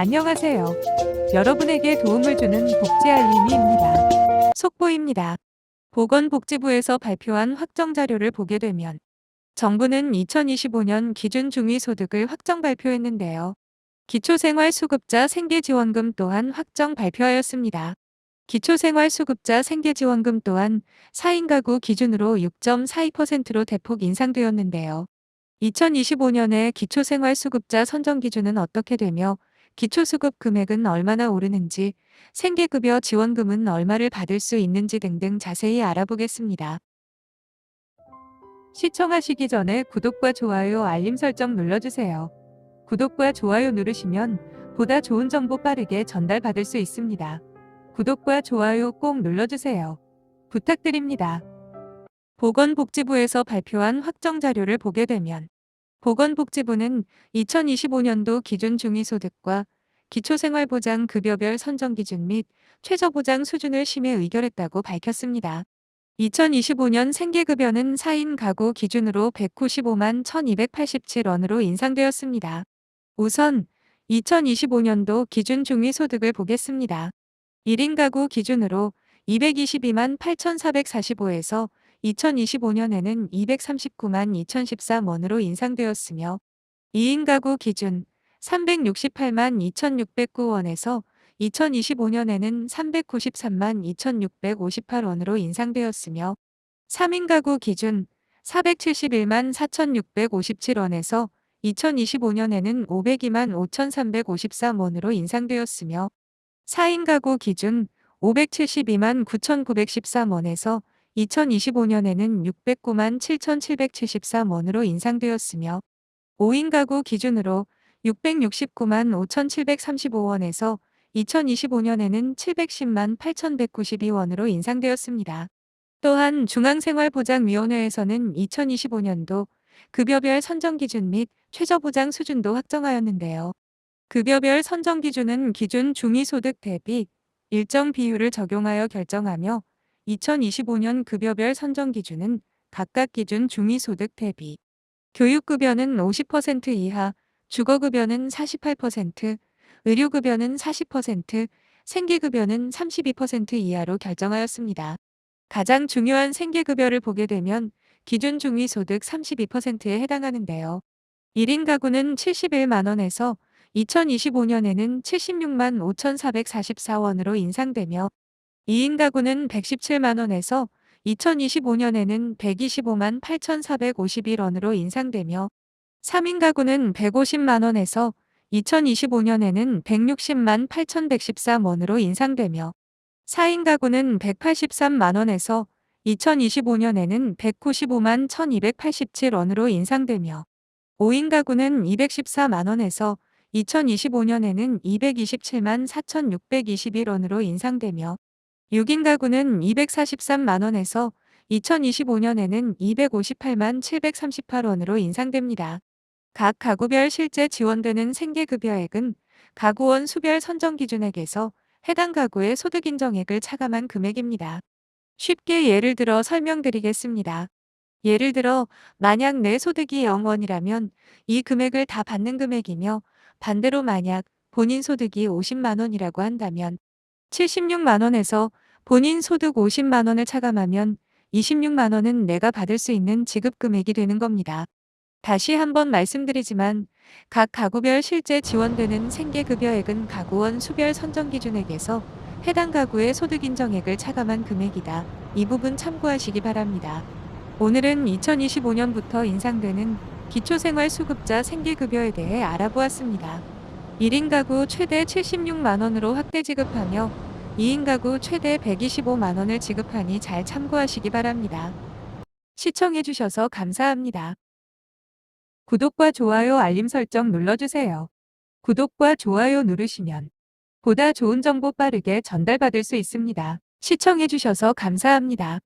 안녕하세요. 여러분에게 도움을 주는 복지 알림이입니다. 속보입니다. 보건복지부에서 발표한 확정 자료를 보게 되면 정부는 2025년 기준 중위 소득을 확정 발표했는데요. 기초생활수급자 생계지원금 또한 확정 발표하였습니다. 기초생활수급자 생계지원금 또한 4인 가구 기준으로 6.42%로 대폭 인상되었는데요. 2025년에 기초생활수급자 선정 기준은 어떻게 되며 기초수급 금액은 얼마나 오르는지, 생계급여 지원금은 얼마를 받을 수 있는지 등등 자세히 알아보겠습니다. 시청하시기 전에 구독과 좋아요, 알림 설정 눌러주세요. 구독과 좋아요 누르시면 보다 좋은 정보 빠르게 전달받을 수 있습니다. 구독과 좋아요 꼭 눌러주세요. 부탁드립니다. 보건복지부에서 발표한 확정 자료를 보게 되면 보건복지부는 2025년도 기준 중위소득과 기초생활보장 급여별 선정 기준 및 최저보장 수준을 심의 의결했다고 밝혔습니다. 2025년 생계급여는 4인 가구 기준으로 195만 1287원으로 인상되었습니다. 우선 2025년도 기준 중위소득을 보겠습니다. 1인 가구 기준으로 222만 8,445에서 2025년에는 239만 2013원으로 인상되었으며 2인 가구 기준 368만 2609원에서 2025년에는 393만 2658원으로 인상되었으며 3인 가구 기준 471만 4657원에서 2025년에는 502만 5353원으로 인상되었으며 4인 가구 기준 572만 9913원에서 2025년에는 609만 7773원으로 인상되었으며 5인 가구 기준으로 669만 5735원에서 2025년에는 710만 8192원으로 인상되었습니다. 또한 중앙생활보장위원회에서는 2025년도 급여별 선정 기준 및 최저보장 수준도 확정하였는데요. 급여별 선정 기준은 기준 중위소득 대비 일정 비율을 적용하여 결정하며 2025년 급여별 선정 기준은 각각 기준 중위소득 대비 교육급여는 50% 이하, 주거급여는 48%, 의료급여는 40%, 생계급여는 32% 이하로 결정하였습니다. 가장 중요한 생계급여를 보게 되면 기준 중위소득 32%에 해당하는데요. 1인 가구는 71만원에서 2025년에는 76만 5,444원으로 인상되며 2인 가구는 117만원에서 2025년에는 125만 8,451원으로 인상되며 3인 가구는 150만원에서 2025년에는 160만 8,113원으로 인상되며 4인 가구는 183만원에서 2025년에는 195만 1,287원으로 인상되며 5인 가구는 214만원에서 2025년에는 227만 4,621원으로 인상되며 6인 가구는 243만원에서 2025년에는 258만 738원으로 인상됩니다. 각 가구별 실제 지원되는 생계급여액은 가구원 수별 선정 기준액에서 해당 가구의 소득 인정액을 차감한 금액입니다. 쉽게 예를 들어 설명드리겠습니다. 예를 들어 만약 내 소득이 0원이라면 이 금액을 다 받는 금액이며 반대로 만약 본인 소득이 50만 원이라고 한다면 76만 원에서 본인 소득 50만 원을 차감하면 26만 원은 내가 받을 수 있는 지급 금액이 되는 겁니다. 다시 한번 말씀드리지만 각 가구별 실제 지원되는 생계급여액은 가구원 수별 선정 기준액에서 해당 가구의 소득 인정액을 차감한 금액이다. 이 부분 참고하시기 바랍니다. 오늘은 2025년부터 인상되는 기초생활수급자 생계급여에 대해 알아보았습니다. 1인 가구 최대 76만원으로 확대 지급하며 2인 가구 최대 125만원을 지급하니 잘 참고하시기 바랍니다. 시청해주셔서 감사합니다. 구독과 좋아요 알림 설정 눌러주세요. 구독과 좋아요 누르시면 보다 좋은 정보 빠르게 전달받을 수 있습니다. 시청해주셔서 감사합니다.